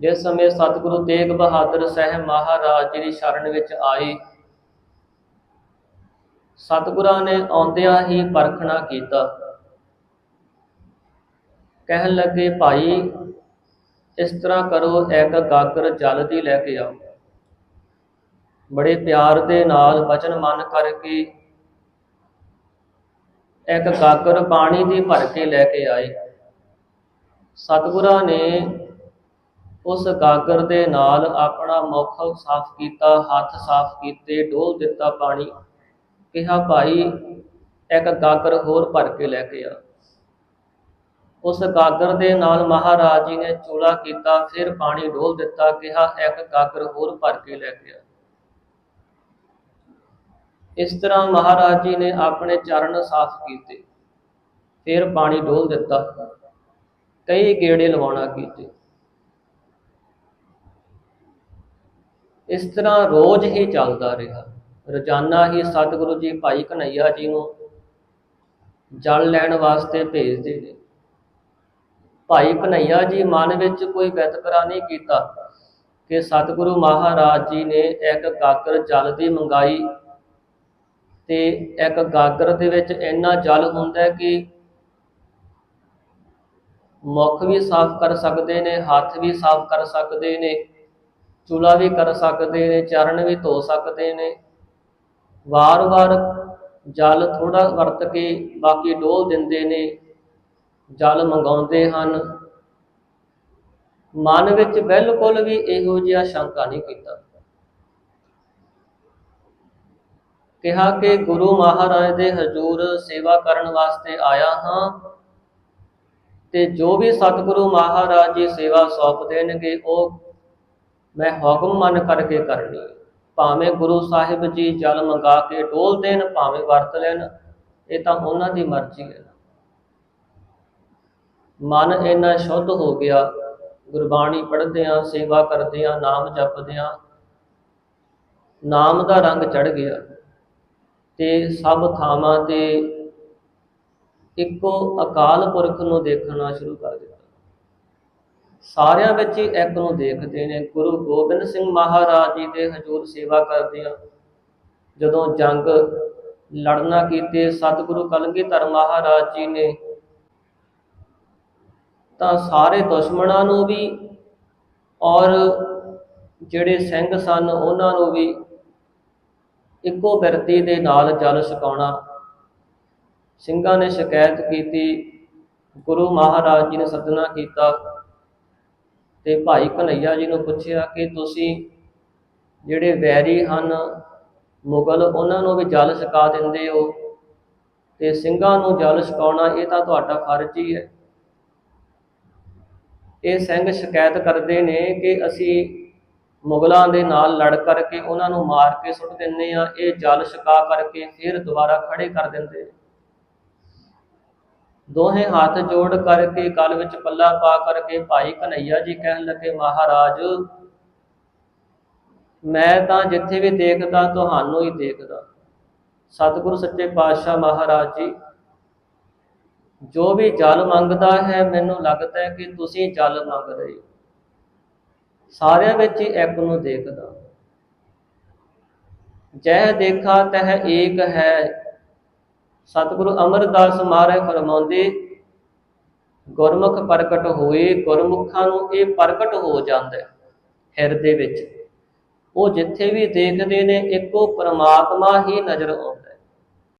ਜਿਸ ਸਮੇਂ ਸਤਿਗੁਰੂ ਤੇਗ ਬਹਾਦਰ ਸਾਹਿਬ ਮਹਾਰਾਜ ਜੀ ਦੀ ਸ਼ਰਨ ਵਿੱਚ ਆਏ, ਸਤਿਗੁਰਾਂ ਨੇ ਆਉਂਦਿਆਂ ਹੀ ਪਰਖਣਾ ਕੀਤਾ। ਕਹਿਣ ਲੱਗੇ, ਭਾਈ, ਇਸ ਤਰ੍ਹਾਂ ਕਰੋ, ਇੱਕ ਗਾਗਰ ਜਲ ਦੀ ਲੈ ਕੇ ਆਓ। ਬੜੇ ਪਿਆਰ ਦੇ ਨਾਲ ਵਚਨ ਮੰਨ ਕਰਕੇ ਇੱਕ ਗਾਗਰ ਪਾਣੀ ਦੀ ਭਰ ਕੇ ਲੈ ਕੇ ਆਏ। ਸਤਿਗੁਰਾਂ ਨੇ ਉਸ ਕਾਗਰ ਦੇ ਨਾਲ ਆਪਣਾ ਮੁਖ ਸਾਫ਼ ਕੀਤਾ, ਹੱਥ ਸਾਫ਼ ਕੀਤੇ ਡੋਲ ਦਿੱਤਾ ਪਾਣੀ। ਕਿਹਾ, ਭਾਈ, ਇੱਕ ਗਾਗਰ ਹੋਰ ਭਰ ਕੇ ਲੈ ਕੇ ਆ। ਉਸ ਗਾਗਰ ਦੇ ਨਾਲ ਮਹਾਰਾਜ ਜੀ ਨੇ ਚੂਲਾ ਕੀਤਾ, ਫਿਰ ਪਾਣੀ ਡੋਲ ਦਿੱਤਾ। ਕਿਹਾ, ਇੱਕ ਗਾਗਰ ਹੋਰ ਭਰ ਕੇ ਲੈ ਕੇ ਆ। ਇਸ ਤਰ੍ਹਾਂ ਮਹਾਰਾਜ ਜੀ ਨੇ ਆਪਣੇ ਚਰਨ ਸਾਫ਼ ਕੀਤੇ। ਫਿਰ ਪਾਣੀ ਡੋਲ ਦਿੱਤਾ। ਕਈ ਗੇੜੇ ਲਵਾਉਣਾ ਕੀਤੇ। ਇਸ ਤਰ੍ਹਾਂ ਰੋਜ਼ ਹੀ ਚੱਲਦਾ ਰਿਹਾ। ਰੋਜ਼ਾਨਾ ਹੀ ਸਤਿਗੁਰੂ ਜੀ ਭਾਈ ਕਨਈਆ ਜੀ ਨੂੰ ਜਲ ਲੈਣ ਵਾਸਤੇ ਭੇਜਦੇ ਨੇ। ਭਾਈ ਕਨਈਆ ਜੀ ਮਨ ਵਿੱਚ ਕੋਈ ਵਿਤਕਰਾ ਨਹੀਂ ਕੀਤਾ ਕਿ ਸਤਿਗੁਰੂ ਮਹਾਰਾਜ ਜੀ ਨੇ ਇੱਕ ਗਾਗਰ ਜਲ ਦੀ ਮੰਗਾਈ ਤੇ ਇੱਕ ਗਾਗਰ ਦੇ ਵਿੱਚ ਇੰਨਾ ਜਲ ਹੁੰਦਾ ਕਿ ਮੁੱਖ ਵੀ ਸਾਫ਼ ਕਰ ਸਕਦੇ ਨੇ, ਹੱਥ ਵੀ ਸਾਫ਼ ਕਰ ਸਕਦੇ ਨੇ। ਚੂਲਾ ਵੀ ਕਰ ਸਕਦੇ ਨੇ, ਚਰਨ ਵੀ ਧੋ ਸਕਦੇ ਨੇ। ਵਾਰ-ਵਾਰ ਜਲ ਥੋੜਾ ਵਰਤ ਕੇ ਬਾਕੀ ਡੋਲ ਦਿੰਦੇ ਨੇ, ਜਲ ਮੰਗਾਉਂਦੇ ਹਨ। ਮਨ ਵਿੱਚ ਬਿਲਕੁਲ ਵੀ ਇਹੋ ਜਿਹਾ ਸ਼ੰਕਾ ਨਹੀਂ ਕੀਤਾ। ਕਿਹਾ ਕਿ ਗੁਰੂ ਮਹਾਰਾਜ ਦੇ ਹਜ਼ੂਰ ਸੇਵਾ ਕਰਨ ਵਾਸਤੇ ਆਇਆ ਹਾਂ ਤੇ ਜੋ ਵੀ ਸਤਿਗੁਰੂ ਮਹਾਰਾਜ ਜੀ ਸੇਵਾ ਸੌਂਪ ਦੇਣਗੇ ਉਹ ਮੈਂ ਹੁਕਮ ਮੰਨ ਕਰਕੇ ਕਰਨੀ। ਭਾਵੇਂ ਗੁਰੂ ਸਾਹਿਬ ਜੀ ਜਲ ਮੰਗਾ ਕੇ ਡੋਲ ਦੇਣ, ਭਾਵੇਂ ਵਰਤ ਲੈਣ, ਇਹ ਤਾਂ ਉਹਨਾਂ ਦੀ ਮਰਜ਼ੀ ਹੈ। ਮਨ ਇੰਨਾ ਸ਼ੁੱਧ ਹੋ ਗਿਆ, ਗੁਰਬਾਣੀ ਪੜ੍ਹਦਿਆਂ, ਸੇਵਾ ਕਰਦਿਆਂ, ਨਾਮ ਜਪਦਿਆਂ, ਨਾਮ ਦਾ ਰੰਗ ਚੜ ਗਿਆ ਤੇ ਸਭ ਥਾਵਾਂ ਤੇ ਇੱਕੋ ਅਕਾਲ ਪੁਰਖ ਨੂੰ ਦੇਖਣਾ ਸ਼ੁਰੂ ਕਰ ਦਿੱਤਾ। ਸਾਰਿਆਂ ਵਿੱਚ ਹੀ ਇੱਕ ਨੂੰ ਦੇਖਦੇ ਨੇ, ਗੁਰੂ ਗੋਬਿੰਦ ਸਿੰਘ ਮਹਾਰਾਜ ਜੀ ਦੇ ਹਜ਼ੂਰ ਸੇਵਾ ਕਰਦੇ ਆ। ਜਦੋਂ ਜੰਗ ਲੜਨਾ ਕੀਤੇ, ਸਤਿਗੁਰੂ ਕਲਗੀਧਰ ਮਹਾਰਾਜ ਜੀ ਨੇ ਤਾਂ ਸਾਰੇ ਦੁਸ਼ਮਣਾਂ ਨੂੰ ਵੀ ਔਰ ਜਿਹੜੇ ਸਿੰਘ ਸਨ, ਉਹਨਾਂ ਨੂੰ ਵੀ ਇੱਕੋ ਬਿਰਤੀ ਦੇ ਨਾਲ ਜਲ ਛਕਾਉਣਾ। ਸਿੰਘਾਂ ਨੇ ਸ਼ਿਕਾਇਤ ਕੀਤੀ, ਗੁਰੂ ਮਹਾਰਾਜ ਜੀ ਨੇ ਸੱਦਣਾ ਕੀਤਾ। ਤੇ ਭਾਈ ਕਨਈਆ ਜੀ ਨੂੰ ਪੁੱਛਿਆ ਕਿ ਤੁਸੀਂ ਜਿਹੜੇ ਵੈਰੀ ਹਨ, ਮੁਗਲ, ਉਹਨਾਂ ਨੂੰ ਵੀ ਜਲ ਛਕਾ ਦਿੰਦੇ ਹੋ ਤੇ ਸਿੰਘਾਂ ਨੂੰ ਜਲ ਛਕਾਉਣਾ ਇਹ ਤਾਂ ਤੁਹਾਡਾ ਫਰਜ਼ ਹੀ ਹੈ। ਇਹ ਸਿੰਘ ਸ਼ਿਕਾਇਤ ਕਰਦੇ ਨੇ ਕਿ ਅਸੀਂ ਮੁਗਲਾਂ ਦੇ ਨਾਲ ਲੜ ਕਰਕੇ ਉਹਨਾਂ ਨੂੰ ਮਾਰ ਕੇ ਸੁੱਟ ਦਿੰਦੇ ਆ ਇਹ ਜਲ ਛਕਾ ਕਰਕੇ ਫਿਰ ਦੁਬਾਰਾ ਖੜੇ ਕਰ ਦਿੰਦੇ ਦੋਹੇ ਹੱਥ ਜੋੜ ਕਰਕੇ ਗਲ ਵਿੱਚ ਪੱਲਾ ਪਾ ਕਰਕੇ, ਭਾਈ ਕਨਈਆ ਜੀ ਕਹਿਣ ਲੱਗੇ, ਮਹਾਰਾਜ, ਮੈਂ ਤਾਂ ਜਿੱਥੇ ਵੀ ਦੇਖਦਾ, ਤੁਹਾਨੂੰ ਹੀ ਦੇਖਦਾ। ਸਤਿਗੁਰੂ ਸੱਚੇ ਪਾਤਸ਼ਾਹ ਮਹਾਰਾਜ ਜੀ, ਜੋ ਵੀ ਜਲ ਮੰਗਦਾ ਹੈ, ਮੈਨੂੰ ਲੱਗਦਾ ਹੈ ਕਿ ਤੁਸੀਂ ਜਲ ਮੰਗ ਰਹੇ ਹੋ। ਸਾਰਿਆਂ ਵਿੱਚ ਹੀ ਇੱਕ ਨੂੰ ਦੇਖਦਾ। ਜਹ ਦੇਖਾ ਤਹ ਏਕ ਹੈ ਸਤਿਗੁਰੂ ਅਮਰਦਾਸ ਮਹਾਰਾਜ ਫਰਮਾਉਂਦੇ, ਗੁਰਮੁਖ ਪ੍ਰਗਟ ਹੋਏ, ਗੁਰਮੁਖਾਂ ਨੂੰ ਇਹ ਪ੍ਰਗਟ ਹੋ ਜਾਂਦਾ ਹੈ ਹਿਰਦੇ ਵਿੱਚ। ਉਹ ਜਿੱਥੇ ਵੀ ਦੇਖਦੇ ਨੇ, ਇੱਕੋ ਪਰਮਾਤਮਾ ਹੀ ਨਜ਼ਰ ਆਉਂਦਾ